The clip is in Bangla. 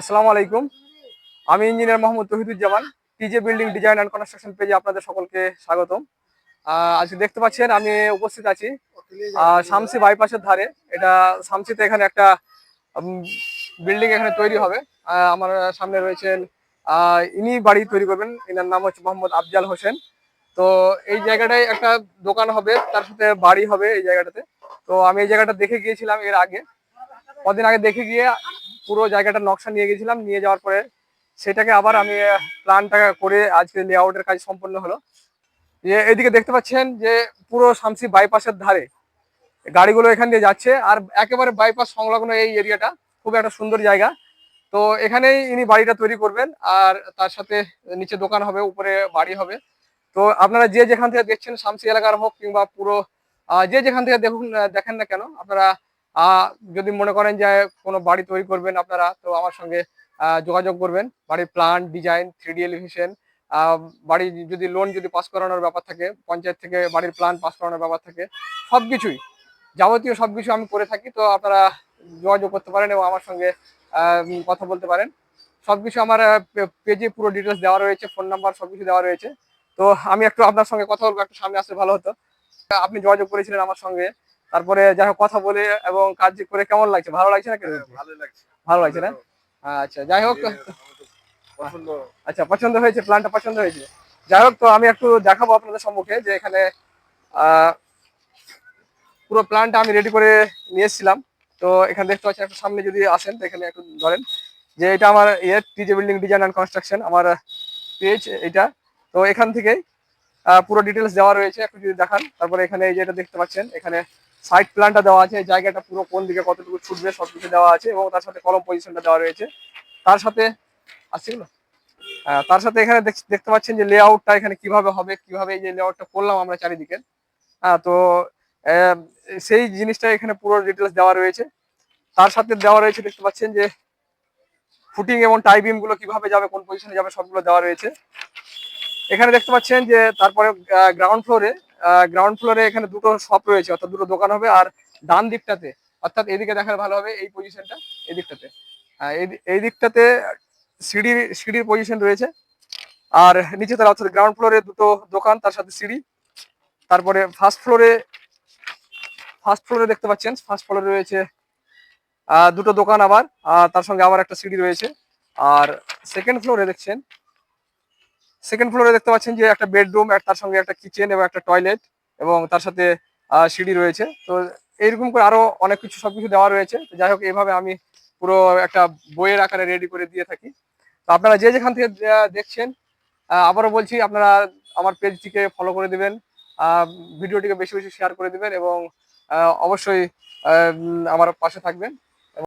আসসালামু আলাইকুম। আমি engineer Mohammad Tohiduzzaman TJ building design and construction পেজে আপনাদের সকলকে স্বাগতম। আজকে দেখতে পাচ্ছেন, আমি উপস্থিত আছি শামসি বাইপাসের ধারে। এটা শামসিতে এখানে একটা বিল্ডিং এখানে তৈরি হবে। আমার সামনে রয়েছেন ইনি বাড়ি তৈরি করবেন। এনার নাম হচ্ছে মোহাম্মদ আফজাল হোসেন। তো এই জায়গাটায় একটা দোকান হবে, তার সাথে বাড়ি হবে এই জায়গাটাতে। তো আমি এই জায়গাটা দেখে গিয়েছিলাম এর আগে। কদিন আগে দেখে গিয়ে পুরো জায়গাটা নকশা নিয়ে গেছিলাম, নিয়ে যাওয়ার পরে সেটাকে আবার আমি প্ল্যানটা করে আজকে লেআউটের কাজ সম্পন্ন হলো। যে এদিকে দেখতে পাচ্ছেন যে পুরো শামসি বাইপাসের ধারে গাড়িগুলো এখান দিয়ে যাচ্ছে, আর একেবারে বাইপাস সংলগ্ন এই এরিয়াটা খুব একটা সুন্দর জায়গা। তো এখানেই ইনি বাড়িটা তৈরি করবেন, আর তার সাথে নিচে দোকান হবে, উপরে বাড়ি হবে। তো আপনারা যে যেখান থেকে দেখছেন শামসি এলাকার হোক কিংবা পুরো যে যেখান থেকে দেখুন দেখেন না কেন, আপনারা যদি মনে করেন যে কোনো বাড়ি তৈরি করবেন আপনারা, তো আমার সঙ্গে যোগাযোগ করবেন। বাড়ির plan design three D elevation বাড়ি যদি লোন যদি পাস করানোর ব্যাপার থাকে, পঞ্চায়েত থেকে বাড়ির প্ল্যান পাস করানোর ব্যাপার থাকে সব কিছুই যাবতীয় সব কিছু আমি করে থাকি, তো আপনারা যোগাযোগ করতে পারেন এবং আমার সঙ্গে কথা বলতে পারেন। সব কিছু আমার পেজে পুরো ডিটেলস দেওয়া রয়েছে ফোন নাম্বার সব কিছু দেওয়া রয়েছে। তো আমি একটু আপনার সঙ্গে কথা বলব, একটু সামনে আসলে ভালো হতো। আপনি যোগাযোগ করেছিলেন আমার সঙ্গে তারপরে যাই হোক কথা বলে এবং কাজ করে কেমন লাগছে? ভালো লাগছে না কেন ভালো লাগছে। ভালো লাগছে না? আচ্ছা যাই হোক। আচ্ছা পছন্দ হয়েছে প্ল্যানটা পছন্দ হয়েছে। যাই হোক তো আমি একটু দেখাবো আপনাদের সম্মুখে যে এখানে পুরো প্ল্যানটা আমি রেডি করে নিয়ে এসেছিলাম। তো এখানে দেখতে পাচ্ছেন একটু সামনে যদি আসেন তো এখানে একটু ধরেন যে এটা আমার ইয়ে TJ building design and construction আমার পেজ এটা। তো এখান থেকেই পুরো ডিটেলস দেওয়া রয়েছে একটু যদি দেখান। তারপরে এখানে এই যেটা দেখতে পাচ্ছেন এখানে সাইড প্ল্যানটা দেওয়া আছে, জায়গাটা পুরো কোন দিকে কতটুকু ছুটবে সব কিছু দেওয়া আছে এবং তার সাথে কলম পজিশনটা দেওয়া রয়েছে। তার সাথে, আসছে না তার সাথে এখানে দেখ- দেখতে পাচ্ছেন যে লেআউটটা এখানে কীভাবে হবে, কীভাবে এই যে লেআউটটা করলাম আমরা চারিদিকে। হ্যাঁ তো সেই জিনিসটা এখানে পুরো ডিটেলস দেওয়া রয়েছে। তার সাথে দেওয়া রয়েছে, দেখতে পাচ্ছেন যে ফুটিং এবং টাই বিমগুলো কীভাবে যাবে, কোন পজিশনে যাবে, সবগুলো দেওয়া রয়েছে। এখানে দেখতে পাচ্ছেন যে, তারপরে গ্রাউন্ড ফ্লোরে গ্রাউন্ড ফ্লোরে এখানে দুটো শপ রয়েছে, অর্থাৎ দুটো দোকান হবে আর ডান দিকটাতে, অর্থাৎ এদিকে দেখার ভালো হবে এই পজিশনটা এই দিকটাতে। এই দিকটাতে সিঁড়ির সিঁড়ির পজিশন রয়েছে। আর নিচে তার অর্থাৎ গ্রাউন্ড ফ্লোরে দুটো দোকান, তার সাথে সিঁড়ি। তারপরে ফার্স্ট ফ্লোরে ফার্স্ট ফ্লোরে দেখতে পাচ্ছেন ফার্স্ট ফ্লোরে রয়েছে দুটো দোকান আবার তার সঙ্গে আবার একটা সিঁড়ি রয়েছে। আর সেকেন্ড ফ্লোরে দেখছেন সেকেন্ড ফ্লোরে দেখতে পাচ্ছেন যে একটা বেডরুম তার সঙ্গে একটা কিচেন এবং একটা টয়লেট এবং তার সাথে সিঁড়ি রয়েছে। তো এইরকম করে আরও অনেক কিছু, সবকিছু দেওয়া রয়েছে। যাই হোক, এইভাবে আমি পুরো একটা বইয়ের আকারে রেডি করে দিয়ে থাকি। তো আপনারা যে যেখান থেকে দেখছেন আবারও বলছি, আপনারা আমার পেজটিকে ফলো করে দেবেন ভিডিওটিকে বেশি বেশি শেয়ার করে দেবেন এবং অবশ্যই আমার পাশে থাকবেন।